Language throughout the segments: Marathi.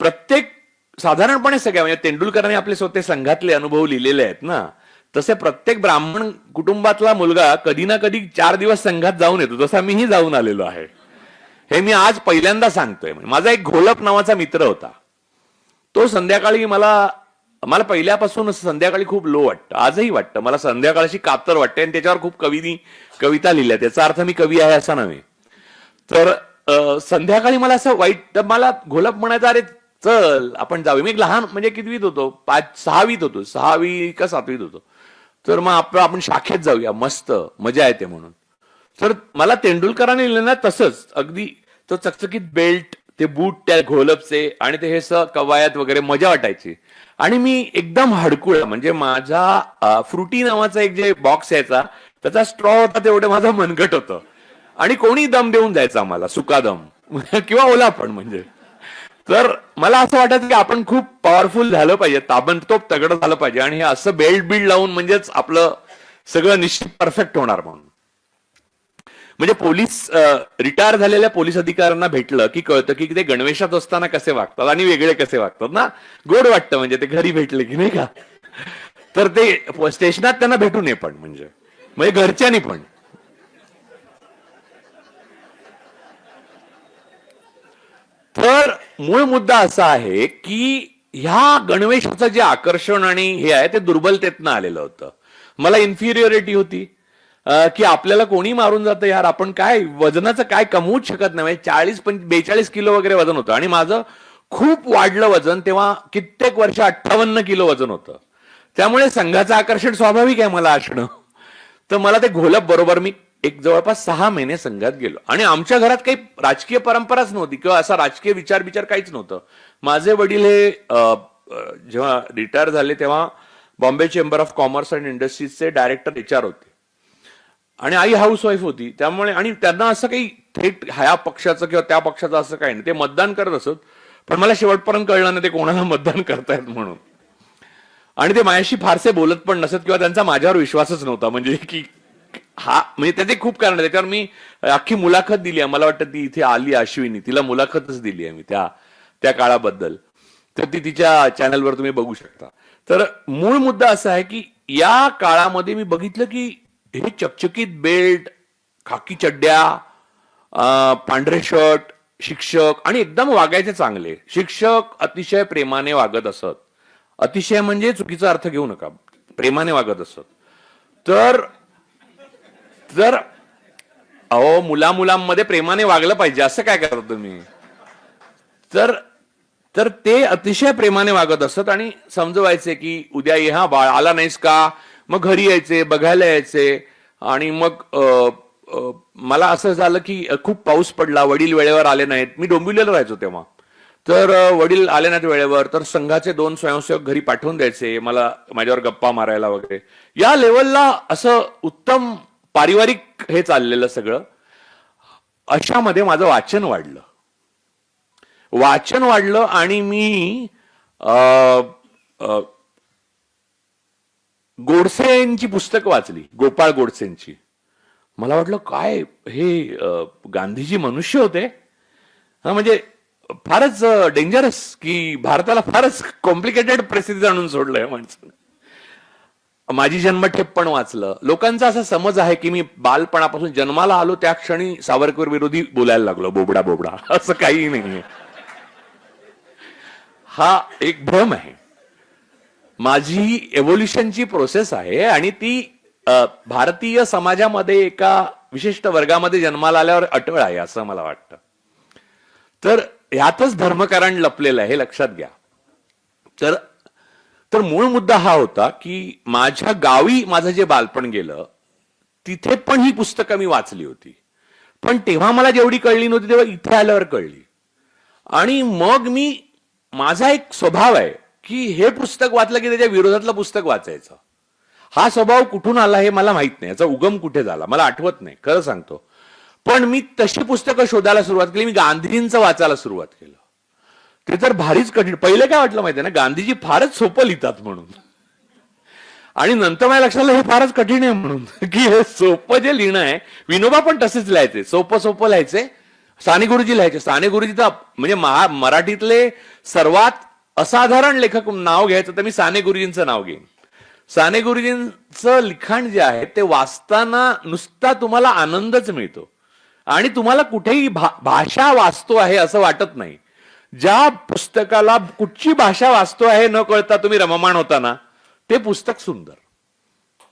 प्रत्येक साधारणपणे सगळ्या म्हणजे तेंडुलकरांनी आपले स्वतः संघातले अनुभव लिहिलेले आहेत ना तसे प्रत्येक ब्राह्मण कुटुंबातला मुलगा कधी ना कधी चार दिवस संघात जाऊन येतो तसा मीही जाऊन आलेलो आहे. हे मी आज पहिल्यांदा सांगतोय. म्हणजे माझा एक घोलप नावाचा मित्र होता. तो संध्याकाळी मला मला पहिल्यापासून संध्याकाळी खूप लो वाटतं आजही वाटतं. मला संध्याकाळशी कातर वाटते आणि त्याच्यावर खूप कवीनी कविता लिहिल्या. त्याचा अर्थ मी कवी आहे असा नव्हे. तर संध्याकाळी मला असं वाईट तर मला घोलप म्हणायचं अरे चल आपण जाऊया. मी एक लहान म्हणजे कितवीत होतो? पाच सहावीत होतो. सहावी का सातवीत होतो? तर मग आपलं आपण शाखेत जाऊया. मस्त. मजा येते म्हणून. तर मला तेंडुलकरांनी लिहिलं ना तसंच. अगदी तो चकचकीत बेल्ट ते बूट त्या घोलपचे आणि ते हे स कवायत वगैरे मजा वाटायची. आणि मी एकदम हडकुळ म्हणजे माझा फ्रुटी नावाचा एक जे बॉक्स यायचा त्याचा स्ट्रॉ होता तेवढं माझं मनगट होतं. आणि कोणी दम देऊन जायचा आम्हाला सुका दम. किंवा ओला पण म्हणजे. तर मला असं वाटत की आपण खूप पॉवरफुल झालं पाहिजे ताबडतोब तगड झालं पाहिजे आणि हे असं बेल्ट बिल्ड लावून म्हणजेच आपलं सगळं निश्चित परफेक्ट होणार म्हणून. म्हणजे पोलीस रिटायर झालेल्या पोलीस अधिकाऱ्यांना भेटलं की कळतं की ते गणवेशात असताना कसे वागतात आणि वेगळे कसे वागतात ना? गोड वाटतं म्हणजे ते घरी भेटले की नाही का? तर ते स्टेशनात त्यांना भेटू नये पण म्हणजे. म्हणजे घरच्यांनी पण. तर मूळ मुद्दा असा आहे की ह्या गणवेशाचं जे आकर्षण आणि हे आहे ते दुर्बलतेतनं आलेलं होतं. मला इन्फिरियोरिटी होती. की आपल्याला कोणी मारून जातं यार? आपण काय वजनाचं काय कमवूच शकत नाही. म्हणजे चाळीस पंच बेचाळीस किलो वगैरे वजन होतं. आणि माझं खूप वाढलं वजन तेव्हा कित्येक वर्ष अठ्ठावन्न किलो वजन होतं. त्यामुळे संघाचं आकर्षण स्वाभाविक आहे मला असणं. तर मला ते घोलप बरोबर मी एक जवळपास सहा महिने संघात गेलो. आणि आमच्या घरात काही राजकीय परंपराच नव्हती किंवा असा राजकीय विचार विचार काहीच नव्हतं. माझे वडील हे जेव्हा रिटायर झाले तेव्हा Bombay chamber of commerce and इंडस्ट्रीजचे director H R होते. आणि आई हाऊस वाईफ होती. त्यामुळे आणि त्यांना असं काही थेट ह्या पक्षाचं किंवा त्या पक्षाचं असं काही नाही. ते मतदान करत असत. पण मला शेवटपर्यंत कळलं नाही ते कोणाला मतदान करतायत म्हणून. आणि ते माझ्याशी फारसे बोलत पण नसत किंवा त्यांचा माझ्यावर विश्वासच नव्हता. म्हणजे की हा म्हणजे त्याचे खूप कारण आहे त्याच्यावर मी अख्खी मुलाखत दिली आहे. मला वाटतं ती इथे आली अश्विनी. तिला मुलाखतच दिली आहे मी त्या त्या काळाबद्दल. तर ती तिच्या चॅनलवर तुम्ही बघू शकता. तर मूळ मुद्दा असा आहे की या काळामध्ये मी बघितलं की हे चकचकीत बेल्ट खाकी चड्ड्या पांढरे शर्ट शिक्षक आणि एकदम वागायचे चांगले. शिक्षक अतिशय प्रेमाने वागत असत. अतिशय म्हणजे चुकीचा अर्थ घेऊ नका. प्रेमाने वागत असत. तर तर अहो मुला मुलांमध्ये प्रेमाने वागलं पाहिजे असं काय करता तुम्ही? तर तर ते अतिशय प्रेमाने वागत असत आणि समजवायचे की उद्या ये हा बाळ आला नाहीस का? मग घरी यायचे बघायला यायचे आणि मग मला असं झालं की खूप पाऊस पडला वडील वेळेवर आले नाहीत. मी डोंबिवलीला राहायचो तेव्हा. तर वडील आले नाहीत वेळेवर तर संघाचे दोन स्वयंसेवक घरी पाठवून द्यायचे मला माझ्यावर गप्पा मारायला वगैरे. या लेवलला असं उत्तम पारिवारिक हे चाललेलं सगळं अशामध्ये माझं वाचन वाढलं. वाचन वाढलं आणि मी अ, अ, गोडसेंची पुस्तकं वाचली गोपाळ गोडसेंची. मला वाटलं काय हे गांधीजी मनुष्य होते? हा म्हणजे फारच डेंजरस की भारताला फारच कॉम्प्लिकेटेड परिस्थिती आणून सोडलंय माणसानं. माझी जन्मठेप पण वाचलं. लोकांचा असा समज आहे की मी बालपणापासून जन्माला आलो त्या क्षणी सावरकर विरोधी बोलायला लागलो बोबडा बोबडा. असं काही नाहीये. हा एक भ्रम आहे. माझी एव्होल्युशनची प्रोसेस आहे आणि ती भारतीय समाजामध्ये एका विशिष्ट वर्गामध्ये जन्माला आल्यावर अटळ आहे असं मला वाटतं. तर ह्यातच धर्मकारण लपलेलं आहे हे लक्षात घ्या. तर तर मूळ मुद्दा हा होता की माझ्या गावी माझं जे बालपण गेलं तिथे पण ही पुस्तकं मी वाचली होती. पण तेव्हा मला जेवढी कळली नव्हती तेव्हा इथे आल्यावर कळली. आणि मग मी माझा एक स्वभाव आहे की हे पुस्तक वाचलं की त्याच्या विरोधातलं पुस्तक वाचायचं. हा स्वभाव कुठून आला हे मला माहीत नाही. याचा उगम कुठे झाला मला आठवत नाही खरं सांगतो. पण मी तशी पुस्तकं शोधायला सुरुवात केली. मी गांधीजींचं वाचायला सुरुवात केलं. ते तर भारीच कठीण. पहिले काय वाटलं माहितीये ना गांधीजी फारच सोपं लिहितात म्हणून. आणि नंतर माझ्या लक्षात आलं हे फारच कठीण आहे म्हणून. की हे सोपं जे लिहिणं आहे विनोबा पण तसेच लिहायचे. सोपं सोपं लिहायचे. साने गुरुजी लिहायचे. साने गुरुजी तर म्हणजे महा मराठीतले सर्वात असाधारण लेखक नाव घ्यायचं तर मी साने गुरुजींचं नाव घेईन. साने गुरुजींचं लिखाण जे आहे ते वाचताना नुसता तुम्हाला आनंदच मिळतो. आणि तुम्हाला कुठेही भा, भाषा वाचतो आहे असं वाटत नाही. ज्या पुस्तकाला कुठची भाषा वाचतो आहे न कळता तुम्ही रममाण होता ना ते पुस्तक सुंदर.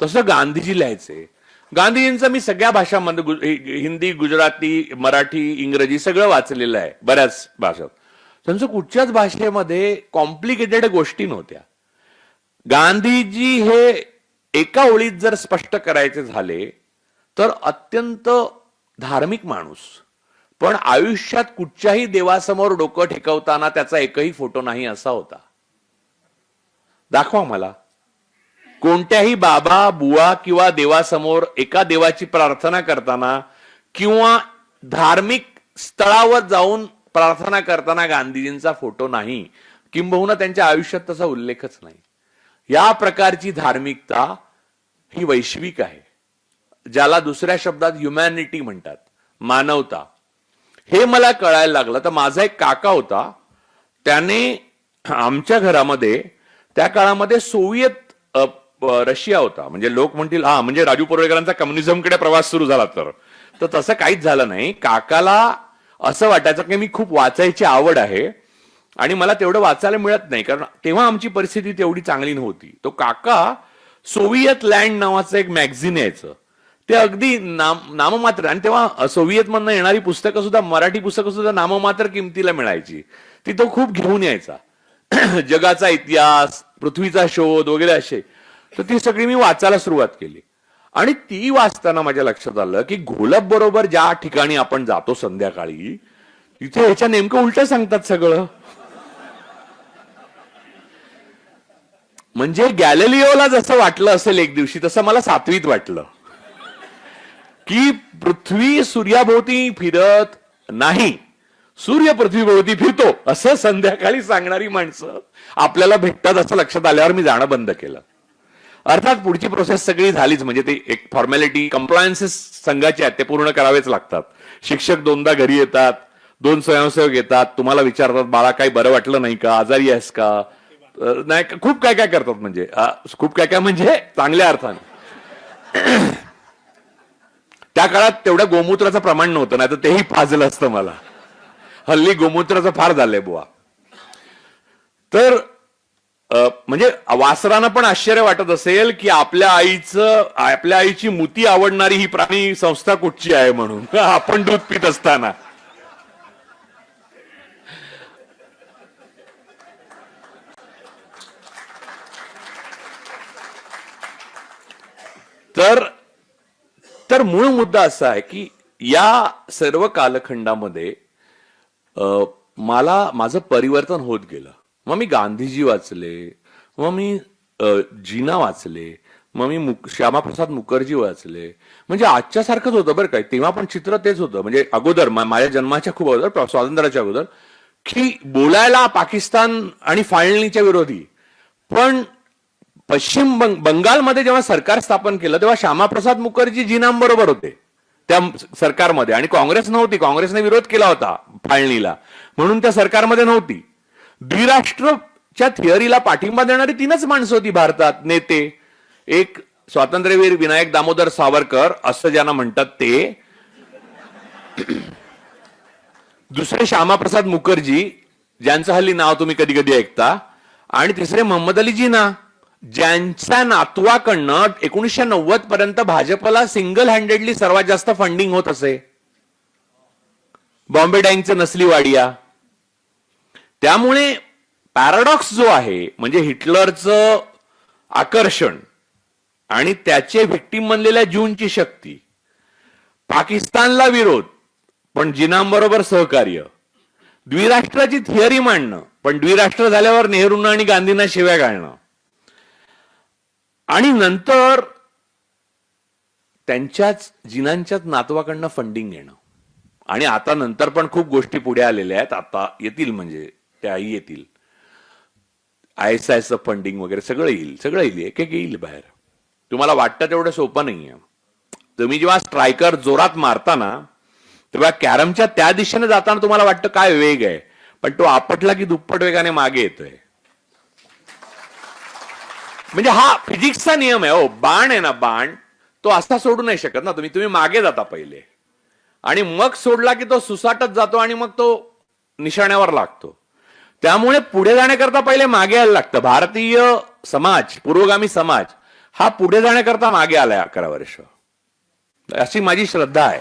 तसं गांधीजी लिहायचे. गांधीजींचं मी सगळ्या भाषांमध्ये हिंदी गुजराती मराठी इंग्रजी सगळं वाचलेलं आहे बऱ्याच भाषात. त्यांचं कुठच्याच भाषेमध्ये कॉम्प्लिकेटेड गोष्टी नव्हत्या. गांधीजी हे एका ओळीत जर स्पष्ट करायचे झाले तर अत्यंत धार्मिक माणूस पण आयुष्यात कुठच्याही देवासमोर डोकं ठेकवताना त्याचा एकही फोटो नाही असा होता. दाखवा मला. कोणत्याही बाबा बुवा किंवा देवासमोर एका देवाची प्रार्थना करताना किंवा धार्मिक स्थळावर जाऊन प्रार्थना करताना गांधीजींचा फोटो नाही किंबहुना त्यांच्या आयुष्यात तसा उल्लेखच नाही. या प्रकारची धार्मिकता ही वैश्विक आहे ज्याला दुसऱ्या शब्दात ह्युमॅनिटी म्हणतात मानवता. हे मला कळायला लागलं. तर माझा एक काका होता त्याने आमच्या घरामध्ये त्या काळामध्ये सोवियत रशिया होता. म्हणजे लोक म्हणतील हा म्हणजे राजू परोळेकरांचा कम्युनिझमकडे प्रवास सुरू झाला तर. तर तसं काहीच झालं नाही. काकाला असं वाटायचं की मी खूप वाचायची आवड आहे आणि मला तेवढं वाचायला मिळत नाही. कारण तेव्हा आमची परिस्थिती तेवढी चांगली नव्हती. तो काका सोवियत लँड नावाचं एक मॅगझिन यायचं. ते अगदी नाम नाममात्र. आणि तेव्हा सोव्हिएत येणारी पुस्तकं सुद्धा मराठी पुस्तकं सुद्धा नाममात्र किमतीला मिळायची. ती तो खूप घेऊन यायचा. जगाचा इतिहास पृथ्वीचा शोध वगैरे असे. तर ती सगळी मी वाचायला सुरुवात केली. आणि ती वाचताना माझ्या लक्षात आलं की घोलप बरोबर ज्या ठिकाणी आपण जातो संध्याकाळी तिथे ह्याच्या नेमकं उलट सांगतात सगळं. म्हणजे गॅलेलिओला जसं वाटलं असेल एक दिवशी तसं मला सातवीत वाटलं. की पृथ्वी सूर्याभोवती फिरत नाही. सूर्य पृथ्वीभोवती फिरतो असं संध्याकाळी सांगणारी माणसं आपल्याला भेटतात असं लक्षात आल्यावर मी जाणं बंद केलं. अर्थात पुढची प्रोसेस सगळी झालीच म्हणजे ते एक फॉर्मॅलिटी कम्प्लायन्सेस संघाचे आहेत ते पूर्ण करावेच लागतात. शिक्षक दोनदा घरी येतात दोन स्वयंसेवक येतात तुम्हाला विचारतात बाळा काही बरं वाटलं नाही का? आजारी आहेस का? नाही का- खूप काय काय करतात म्हणजे खूप काय काय म्हणजे चांगल्या अर्थाने. त्या काळात तेवढ्या गोमूत्राचं प्रमाण नव्हतं नाही तर तेही फाजलं असतं मला. हल्ली गोमूत्राचं फार झालंय बुवा. तर म्हणजे वासरांना पण आश्चर्य वाटत असेल की आपल्या आईचं आपल्या आईची मुती आवडणारी ही प्राणी संस्था कुठची आहे म्हणून? आपण दूध पित असताना. तर तर मूळ मुद्दा असा आहे की या सर्व कालखंडामध्ये मला माझं परिवर्तन होत गेलं. मग मी गांधीजी वाचले मग मी जीना जिना वाचले मग मी मुक- श्यामाप्रसाद मुखर्जी वाचले. म्हणजे आजच्यासारखंच होतं बरं काय तेव्हा पण चित्र तेच होतं. म्हणजे अगोदर माझ्या जन्माच्या खूप अगोदर स्वातंत्र्याच्या अगोदर की बोलायला पाकिस्तान आणि फाळणीच्या विरोधी. पण पश्चिम बंग बंगालमध्ये जेव्हा सरकार स्थापन केलं तेव्हा श्यामाप्रसाद मुखर्जी जिनांबरोबर होते. त्या सरकारमध्ये. आणि काँग्रेस नव्हती. काँग्रेसने विरोध केला होता फाळणीला. म्हणून त्या सरकारमध्ये नव्हती. द्विराष्ट्रच्या थिअरीला पाठिंबा देणारी तीनच माणसं होती भारतात. नेते. एक स्वातंत्र्यवीर विनायक दामोदर सावरकर असं ज्यांना म्हणतात ते. दुसरे श्यामाप्रसाद मुखर्जी ज्यांचं हल्ली नाव तुम्ही कधी कधी ऐकता. आणि तिसरे मोहम्मद अली जिना ज्यांच्या नातवाकडनं एकोणीसशे नव्वद पर्यंत भाजपला सिंगल हँडेडली सर्वात जास्त फंडिंग होत असे. बॉम्बे डँकचं नसली वाडिया. त्यामुळे पॅराडॉक्स जो आहे म्हणजे हिटलरचं आकर्षण आणि त्याचे व्हिक्टीम बनलेल्या जूनची शक्ती पाकिस्तानला विरोध पण जिनांबरोबर सहकार्य द्विराष्ट्राची थिअरी मांडणं पण द्विराष्ट्र झाल्यावर नेहरूंना आणि गांधींना शिव्या घालणं आणि नंतर त्यांच्याच जिनांच्याच नातवाकडनं फंडिंग घेणं. आणि आता नंतर पण खूप गोष्टी पुढे आलेल्या आहेत. आता येतील म्हणजे त्याही येतील. आय एस आयचं फंडिंग वगैरे सगळं येईल. सगळं येईल. एक एक येईल बाहेर. तुम्हाला वाटतं तेवढं सोपं नाहीये. तुम्ही जेव्हा स्ट्रायकर जोरात मारताना तेव्हा कॅरमच्या त्या दिशेने जाताना तुम्हाला वाटतं काय वेग आहे. पण तो आपटला की दुप्पट वेगाने मागे येतोय. म्हणजे हा फिजिक्सचा नियम आहे हो. बाण आहे ना बाण तो असा सोडू नाही शकत ना तुम्ही. तुम्ही मागे जाता पहिले. आणि मग सोडला की तो सुसाटत जातो आणि मग तो निशाण्यावर लागतो. त्यामुळे पुढे जाण्याकरता पहिले मागे यायला लागतं. भारतीय समाज पुरोगामी समाज हा पुढे जाण्याकरता मागे आलाय अकरा वर्ष. अशी माझी श्रद्धा आहे.